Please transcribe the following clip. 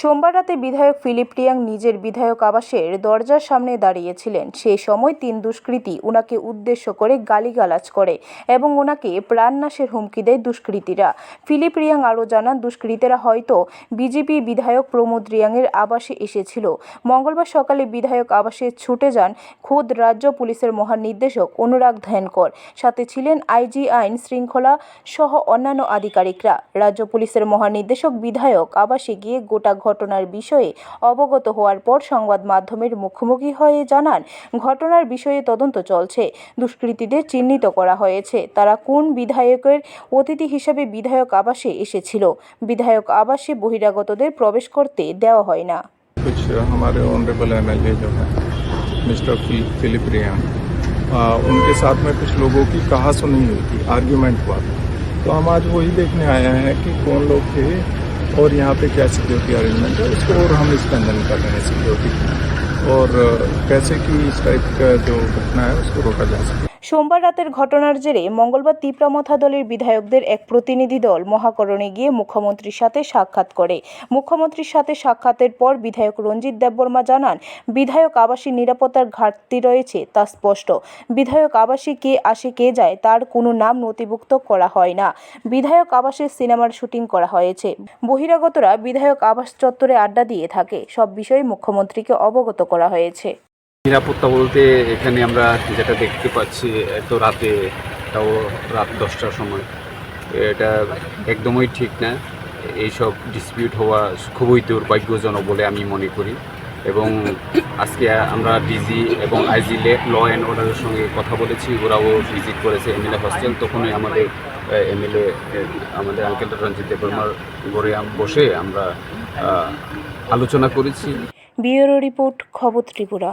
সোমবার রাতে বিধায়ক ফিলিপ রিয়াং নিজের বিধায়ক আবাসের দরজার সামনে দাঁড়িয়েছিলেন। সেই সময় তিন দুষ্কৃতী ওনাকে উদ্দেশ্য করে গালিগালাজ করে এবং ওনাকে প্রাণনাশের হুমকি দেয় দুষ্কৃতীরা। ফিলিপ রিয়াং আরও জানান, দুষ্কৃতীরা হয়তো বিজেপি বিধায়ক প্রমোদ রিয়াংয়ের আবাসে এসেছিল। মঙ্গলবার সকালে বিধায়ক আবাসে ছুটে যান খোদ রাজ্য পুলিশের মহানির্দেশক অনুরাগ ধ্যানকর সাথে ছিলেন আইজি আইন শৃঙ্খলা সহ অন্যান্য আধিকারিকরা। রাজ্য পুলিশের মহানির্দেশক বিধায়ক আবাসে গিয়ে গোটা ঘটনার বিষয়ে অবগত হওয়ার পর সংবাদ মাধ্যমের মুখোমুখি হয়ে জানান ঘটনার বিষয়ে তদন্ত চলছে দুষ্কৃতীদের চিহ্নিত করা হয়েছে তারা কোন বিধায়কের অতিথি হিসেবে বিধায়ক আবাসে এসেছিল বিধায়ক আবাসে বহিরাগতদের প্রবেশ করতে দেওয়া হয় না कुछ हमारे ऑनरेबल एमएलए जो है मिस्टर फिल- फिलिप रियान आ, उनके साथ में कुछ लोगों की कहा सुनी हुई थी आर्ग्यूमेंट हुआ था तो हम आज वही देखने आए हैं कि कौन लोग थे और यहाँ पे क्या सिक्योरिटी अरेंजमेंट है, उसको और हम स्ट्रेंथन कर रहे हैं सिक्योरिटी और कैसे कि इस टाइप का जो घटना है, उसको रोका जा सके। সোমবার রাতের ঘটনার জেরে মঙ্গলবার তিপ্রামথা দলের বিধায়কদের এক প্রতিনিধি দল মহাকরণে গিয়ে মুখ্যমন্ত্রীর সাথে সাক্ষাৎ করে। মুখ্যমন্ত্রীর সাথে সাক্ষাতের পর বিধায়ক রঞ্জিত দেববর্মা জানান, বিধায়ক আবাসী নিরাপত্তার ঘাটতি রয়েছে তা স্পষ্ট। বিধায়ক আবাসী কে আসে কে যায় তার কোনো নাম নথিভুক্ত করা হয় না। বিধায়ক আবাসের সিনেমার শুটিং করা হয়েছে। বহিরাগতরা বিধায়ক আবাস চত্বরে আড্ডা দিয়ে থাকে। সব বিষয়ে মুখ্যমন্ত্রীকে অবগত করা হয়েছে। নিরাপত্তা বলতে এখানে আমরা যেটা দেখতে পাচ্ছি, এত রাতে, তাও রাত দশটার সময়। এটা একদমই ঠিক না। এইসব ডিসপিউট হওয়া খুবই দুর্ভাগ্যজনক বলে আমি মনে করি। এবং আজকে আমরা ডিজি এবং আইজি ল অ্যান্ড অর্ডারের সঙ্গে কথা বলেছি। ওরাও ভিজিট করেছে এমএলএ হস্টেল তখনই আমাদের এমএলএ আমাদের আঙ্কেল রঞ্জিত দেবর্মার ঘরে বসে আমরা আলোচনা করেছি। ব্যুরো রিপোর্ট, খবর ত্রিপুরা।